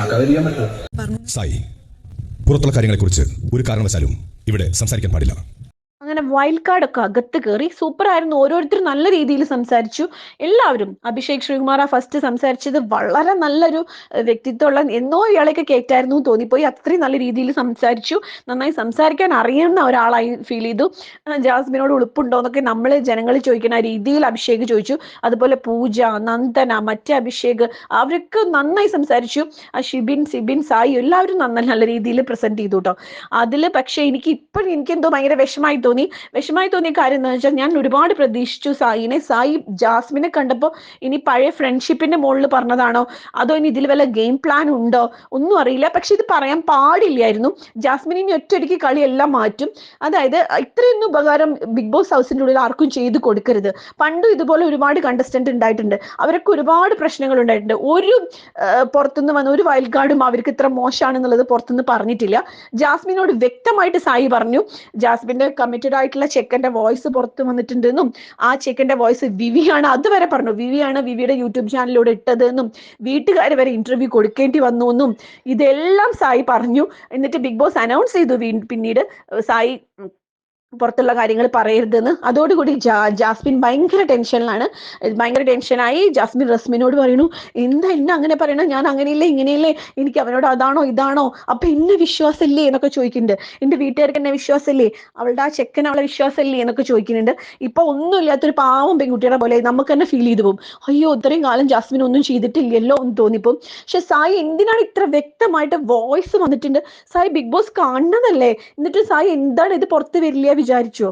ആക്കാതിരിക്കാൻ പറ്റുമോ സായി പുറത്തുള്ള കാര്യങ്ങളെക്കുറിച്ച് ഒരു കാരണവശാലും ഇവിടെ സംസാരിക്കാൻ പാടില്ല. അങ്ങനെ വൈൽഡ് കാർഡൊക്കെ അകത്ത് കയറി സൂപ്പർ ആയിരുന്നു. ഓരോരുത്തരും നല്ല രീതിയിൽ സംസാരിച്ചു. എല്ലാവരും അഭിഷേക് ശ്രീകുമാർ ഫസ്റ്റ് സംസാരിച്ചത് വളരെ നല്ലൊരു വ്യക്തിത്വമുള്ള എന്നോ ഇയാളെയൊക്കെ കേട്ടായിരുന്നു തോന്നിപ്പോയി. അത്രയും നല്ല രീതിയിൽ സംസാരിച്ചു. നന്നായി സംസാരിക്കാൻ അറിയുന്ന ഒരാളായി ഫീൽ ചെയ്തു. ജാസ്മിനോട് ഉളുപ്പുണ്ടോ എന്നൊക്കെ നമ്മൾ ജനങ്ങൾ ചോദിക്കുന്ന ആ രീതിയിൽ അഭിഷേക് ചോദിച്ചു. അതുപോലെ പൂജ നന്ദന മറ്റേ അഭിഷേക് അവരൊക്കെ നന്നായി സംസാരിച്ചു. ആ ഷിബിൻ സിബിൻ സായി എല്ലാവരും നന്ന നല്ല രീതിയിൽ പ്രസന്റ് ചെയ്തു കേട്ടോ. അതിൽ പക്ഷേ എനിക്ക് ഇപ്പോഴും എനിക്കെന്തോ ഭയങ്കര വിഷമായി തോന്നി. വിഷമായി തോന്നിയ കാര്യം എന്താണെന്ന് വെച്ചാൽ ഞാൻ ഒരുപാട് പ്രതീക്ഷിച്ചു സായിനെ സായി ജാസ്മിനെ കണ്ടപ്പോൾ ഇനി പഴയ ഫ്രണ്ട്ഷിപ്പിന്റെ മുകളിൽ പറഞ്ഞതാണോ? അതോ ഇനി ഇതിൽ വല്ല ഗെയിം പ്ലാൻ ഉണ്ടോ? ഒന്നും അറിയില്ല. പക്ഷെ ഇത് പറയാൻ പാടില്ലായിരുന്നു. ജാസ്മിൻ ഇനി ഒറ്റയടിക്ക് കളിയെല്ലാം മാറ്റും. അതായത് ഇത്രയൊന്നും ഉപകാരം ബിഗ് ബോസ് ഹൗസിന്റെ ഉള്ളിൽ ആർക്കും ചെയ്തു കൊടുക്കരുത്. പണ്ടും ഇതുപോലെ ഒരുപാട് കണ്ടസ്റ്റന്റ് ഉണ്ടായിട്ടുണ്ട്. അവരൊക്കെ ഒരുപാട് പ്രശ്നങ്ങൾ ഉണ്ടായിട്ടുണ്ട്. ഒരു പുറത്തുനിന്ന് വന്ന ഒരു വൈൽഡ് കാർഡും അവർക്ക് ഇത്ര മോശമാണെന്നുള്ളത് പുറത്തുനിന്ന് പറഞ്ഞിട്ടില്ല. ജാസ്മിനോട് വ്യക്തമായിട്ട് സായി പറഞ്ഞു. ജാസ്മിന്റെ കമ്മിറ്റഡ് ആയിട്ടുള്ള ചെക്കന്റെ വോയിസ് പുറത്ത് വന്നിട്ടുണ്ടെന്നും ആ ചെക്കന്റെ വോയിസ് വിവിയാണ് അതുവരെ പറഞ്ഞു. വിവിയാണ് വിവിയുടെ യൂട്യൂബ് ചാനലിലൂടെ ഇട്ടതെന്നും വീട്ടുകാർ വരെ ഇന്റർവ്യൂ കൊടുക്കേണ്ടി വന്നു എന്നും ഇതെല്ലാം സായി പറഞ്ഞു. എന്നിട്ട് ബിഗ് ബോസ് അനൗൺസ് ചെയ്തു പിന്നീട് സായി പുറത്തുള്ള കാര്യങ്ങൾ പറയരുതെന്ന്. അതോടുകൂടി ജാസ്മിൻ ഭയങ്കര ടെൻഷനിലാണ്. ഭയങ്കര ടെൻഷനായി ജാസ്മിൻ റസ്മിനോട് പറയുന്നു എന്താ എന്നെ അങ്ങനെ പറയണ? ഞാൻ അങ്ങനെയില്ലേ ഇങ്ങനെയില്ലേ? എനിക്ക് അവനോട് അതാണോ ഇതാണോ? അപ്പൊ എന്നെ വിശ്വാസമില്ലേ? എന്നൊക്കെ ചോദിക്കുന്നുണ്ട്. എന്റെ വീട്ടുകാർക്ക് എന്നെ വിശ്വാസമില്ലേ? അവളുടെ ആ ചെക്കൻ അവളെ വിശ്വാസമില്ലേ? എന്നൊക്കെ ചോദിക്കുന്നുണ്ട്. ഇപ്പൊ ഒന്നുമില്ലാത്തൊരു പാവം പെൺകുട്ടിയുടെ പോലെ നമുക്ക് തന്നെ ഫീൽ ചെയ്തു പോകും. അയ്യോ ഇത്രയും കാലം ജാസ്മിൻ ഒന്നും ചെയ്തിട്ടില്ലല്ലോ? എന്ന് തോന്നിപ്പോ പക്ഷെ സായി എന്തിനാണ് ഇത്ര വ്യക്തമായിട്ട് വോയിസ് വന്നിട്ടുണ്ട്? സായി ബിഗ് ബോസ് കാണുന്നതല്ലേ? എന്നിട്ട് സായി എന്താണ് ഇത് പുറത്ത് വരില്ല വിചാരിച്ചോ.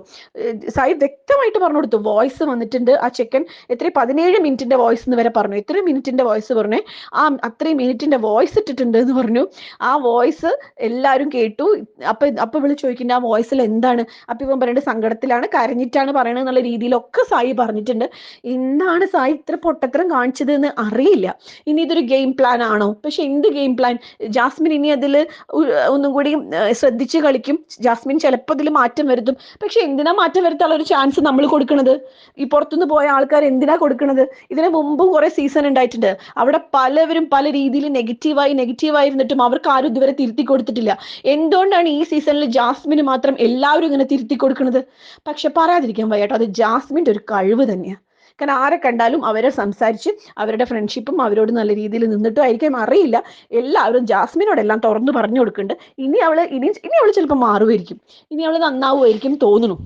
സായി വ്യക്തമായിട്ട് പറഞ്ഞു കൊടുത്തു വോയിസ് വന്നിട്ടുണ്ട്. ആ ചെക്കൻ എത്ര പതിനേഴ് മിനിറ്റിന്റെ വോയിസ് എന്ന് വരെ പറഞ്ഞു. എത്ര മിനിറ്റിന്റെ വോയിസ് പറഞ്ഞു. ആ അത്രയും മിനിറ്റിന്റെ വോയിസ് ഇട്ടിട്ടുണ്ട് എന്ന് പറഞ്ഞു. ആ വോയിസ് എല്ലാവരും കേട്ടു. അപ്പൊ അപ്പൊ ഇവൾ ചോദിക്കുന്ന ആ വോയിസിൽ എന്താണ്? അപ്പൊ ഇവൻ പറയുന്നത് സങ്കടത്തിലാണ് കരഞ്ഞിട്ടാണ് പറയണത് എന്നുള്ള രീതിയിലൊക്കെ സായി പറഞ്ഞിട്ടുണ്ട്. എന്താണ് സായി ഇത്ര പൊട്ടത്തരം കാണിച്ചത് എന്ന് അറിയില്ല. ഇനി ഇതൊരു ഗെയിം പ്ലാൻ ആണോ? പക്ഷെ എന്ത് ഗെയിം പ്ലാൻ ജാസ്മിൻ ഇനി അതിൽ ഒന്നും കൂടി ശ്രദ്ധിച്ച് കളിക്കും. ജാസ്മിൻ ചിലപ്പോ അതിൽ മാറ്റം വരുത്തും. പക്ഷെ എന്തിനാ മാറ്റം വരുത്താനുള്ള ഒരു ചാൻസ് നമ്മൾ കൊടുക്കണത്? ഈ പുറത്തുനിന്ന് പോയ ആൾക്കാർ എന്തിനാ കൊടുക്കണത്? ഇതിന് മുമ്പും കുറെ സീസൺ ഉണ്ടായിട്ടുണ്ട്. അവിടെ പലവരും പല രീതിയിൽ നെഗറ്റീവായി നെഗറ്റീവായി ഇരുന്നിട്ടും അവർക്ക് ആരും ഇതുവരെ തിരുത്തി കൊടുത്തിട്ടില്ല. എന്തുകൊണ്ടാണ് ഈ സീസണിൽ ജാസ്മിന് മാത്രം എല്ലാവരും ഇങ്ങനെ തിരുത്തി കൊടുക്കുന്നത് പക്ഷെ പറയാതിരിക്കാൻ വയ്യാട്ടോ. അത് ജാസ്മിന്റെ ഒരു കഴിവ് തന്നെയാണ് കാരണം ആരെ കണ്ടാലും അവരെ സംസാരിച്ച് അവരുടെ ഫ്രണ്ട്ഷിപ്പും അവരോട് നല്ല രീതിയിൽ നിന്നിട്ടും ആയിരിക്കും. അറിയില്ല. എല്ലാവരും ജാസ്മിനോട് എല്ലാം തുറന്നു പറഞ്ഞു കൊടുക്കുന്നുണ്ട്. ഇനി അവൾ ഇനി ഇനി അവൾ ചിലപ്പോൾ മാറുമായിരിക്കും ഇനി അവൾ നന്നാവുമായിരിക്കും തോന്നുന്നു.